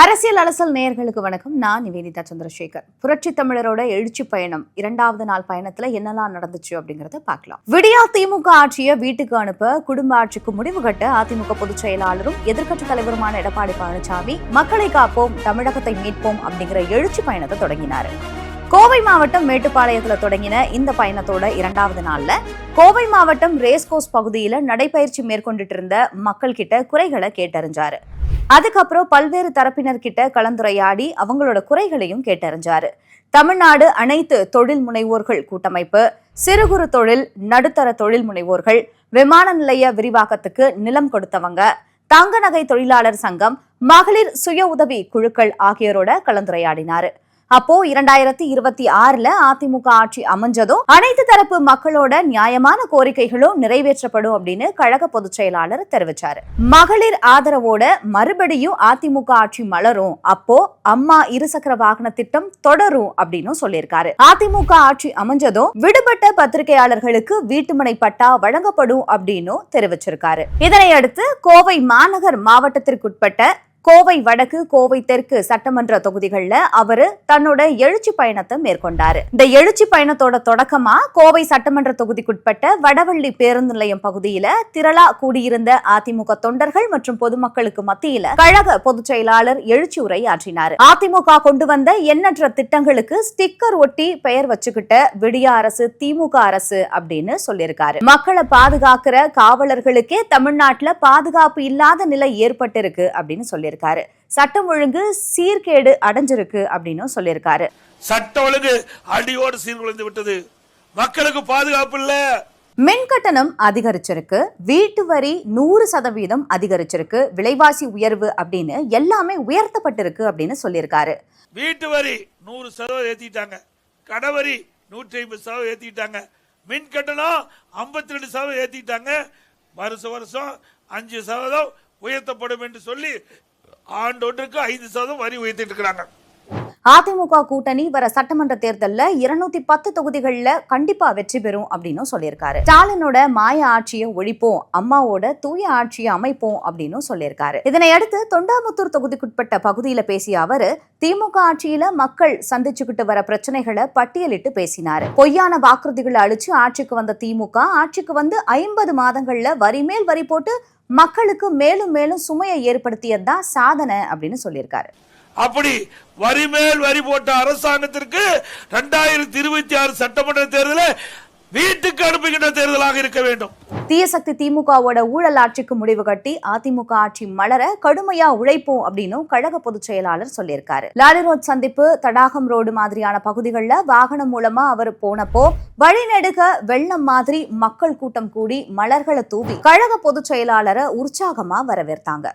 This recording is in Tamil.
அரசியல் அலசல் நேயர்களுக்கு வணக்கம். நான் நிவேதிதா சந்திரசேகர். புரட்சி தமிழரோட எழுச்சி பயணம் இரண்டாவது நாள் பயணத்துல என்னெல்லாம் நடந்துச்சு அப்படிங்கறத பார்க்கலாம். விடியா திமுக ஆட்சியை வீட்டுக்கு அனுப்ப குடும்ப ஆட்சிக்கு முடிவு கட்ட அதிமுக பொதுச் செயலாளரும் எதிர்க்கட்சித் தலைவருமான எடப்பாடி பழனிசாமி மக்களை காப்போம் தமிழகத்தை மீட்போம் அப்படிங்கிற எழுச்சி பயணத்தை தொடங்கினாரு. கோவை மாவட்டம் மேட்டுப்பாளையத்துல தொடங்கின இந்த பயணத்தோட இரண்டாவது நாள்ல கோவை மாவட்டம் ரேஸ்கோஸ் பகுதியில நடைபயிற்சி மேற்கொண்டுட்டு இருந்த மக்கள் கிட்ட குறைகளை கேட்டறிஞ்சாரு. அதுக்கப்புறம் பல்வேறு தரப்பினர் கிட்ட கலந்துரையாடி அவங்களோட குறைகளையும் கேட்டறிஞ்சாரு. தமிழ்நாடு அனைத்து தொழில் முனைவோர்கள் கூட்டமைப்பு சிறு குறு தொழில் நடுத்தர தொழில் முனைவோர்கள் விமான நிலைய விரிவாக்கத்துக்கு நிலம் கொடுத்தவங்க தங்க நகை தொழிலாளர் சங்கம் மகளிர் சுய உதவி குழுக்கள் ஆகியோரோட கலந்துரையாடினாரு. அப்போ இரண்டாயிரத்தி இருபத்தி ஆறுல அதிமுக ஆட்சி அமைஞ்சதும் அனைத்து தரப்பு மக்களோட நியாயமான கோரிக்கைகளும் நிறைவேற்றப்படும் அப்படின்னு கழக பொதுச் செயலாளர் தெரிவிச்சாரு. மகளிர் ஆதரவோட மறுபடியும் அதிமுக ஆட்சி மலரும். அப்போ அம்மா இருசக்கர வாகன திட்டம் தொடரும் அப்படின்னு சொல்லியிருக்காரு. அதிமுக ஆட்சி அமைஞ்சதும் விடுபட்ட பத்திரிகையாளர்களுக்கு வீட்டுமனை பட்டா வழங்கப்படும் அப்படின்னு தெரிவிச்சிருக்காரு. இதனையடுத்து கோவை மாநகர் மாவட்டத்திற்குட்பட்ட கோவை வடக்கு கோவை தெற்கு சட்டமன்ற தொகுதிகள்ல அவரு தன்னோட எழுச்சி பயணத்தை மேற்கொண்டாரு. இந்த எழுச்சி பயணத்தோட தொடக்கமா கோவை சட்டமன்ற தொகுதிக்குட்பட்ட வடவள்ளி பேருந்து நிலையம் பகுதியில திரளா கூடியிருந்த அதிமுக தொண்டர்கள் மற்றும் பொதுமக்களுக்கு மத்தியில கழக பொதுச் செயலாளர் எழுச்சி உரை ஆற்றினார். அதிமுக கொண்டு வந்த எண்ணற்ற திட்டங்களுக்கு ஸ்டிக்கர் ஒட்டி பெயர் வச்சுக்கிட்ட விடிய அரசு திமுக அரசு அப்படின்னு சொல்லியிருக்காரு. மக்களை பாதுகாக்கிற காவலர்களுக்கே தமிழ்நாட்டுல பாதுகாப்பு இல்லாத நிலை ஏற்பட்டிருக்கு அப்படின்னு சொல்லியிருக்காரு. சட்டம் ஒழுங்கு சீர்கேடு அடைஞ்சிருக்கு அப்படின்னு சொல்லியிருக்காரு. சட்ட ஒழுங்கு அடியோடு சீர்குலைந்து விட்டது. மக்களுக்கு பாதுகாப்பு இல்ல. மின் கட்டணம் அதிகரிச்சிருக்கு. வீட்டு வரி நூறு சதவீதம் அதிகரிச்சிருக்கு. விலைவாசி உயர்வு அப்படின்னு எல்லாமே உயர்த்தப்பட்டிருக்கு அப்படின்னு சொல்லியிருக்காரு. வீட்டு வரி நூறு சதவீதம் ஏத்திட்டாங்க. கடவரி நூற்றி ஐம்பது சதவீதம் ஏத்திட்டாங்க. மின் கட்டணம் ஐம்பத்தி ரெண்டு சதவீதம் ஏத்திட்டாங்க. வருஷ வருஷம் அஞ்சு சதவீதம் உயர்த்தப்படும் என்று சொல்லி ஆண்டொன்றுக்கு ஐந்து சதவீதம் வரி உயர்த்திட்டு இருக்கிறாங்க அதிமுக கூட்டணி வர சட்டமன்ற தேர்தல்ல இருநூத்தி பத்து தொகுதிகள்ல கண்டிப்பா வெற்றி பெறும் அப்படின்னு சொல்லியிருக்காரு. ஸ்டாலினோட மாய ஆட்சியை ஒழிப்போம் அம்மாவோட தூய ஆட்சியை அமைப்போம் அப்படின்னு சொல்லியிருக்காரு. இதனையடுத்து தொண்டாமுத்தூர் தொகுதிக்குட்பட்ட பகுதியில பேசிய அவரு திமுக ஆட்சியில மக்கள் சந்திச்சுக்கிட்டு வர பிரச்சனைகளை பட்டியலிட்டு பேசினாரு. பொய்யான வாக்குறுதிகளை அழிச்சு ஆட்சிக்கு வந்த திமுக ஆட்சிக்கு வந்து ஐம்பது மாதங்கள்ல வரி மேல் வரி போட்டு மக்களுக்கு மேலும் மேலும் சுமையை ஏற்படுத்தியதுதான் சாதனை அப்படின்னு சொல்லியிருக்காரு. அப்படி வரி மேல் வரி போட்ட அரசாங்கத்திற்கு ரெண்டாயிரத்தி இருபத்தி ஆறு சட்டமன்ற தேர்தலில் வீட்டுக்கு அனுப்புகின்ற தேர்தலாக இருக்க வேண்டும். தீயசக்தி திமுகவோட ஊழல் ஆட்சிக்கு முடிவு கட்டி அதிமுக ஆட்சி மலர கடுமையா உழைப்போம் அப்படின்னு கழக பொதுச் செயலாளர் சொல்லியிருக்காரு. லாலி ரோட் சந்திப்பு தடாகம் ரோடு மாதிரியான பகுதிகளில் வாகனம் மூலமா அவர் போனப்போ வழிநெடுக வெள்ளம் மாதிரி மக்கள் கூட்டம் கூடி மலர்களை தூவி கழக பொதுச் செயலாளரை உற்சாகமா வரவேற்றாங்க.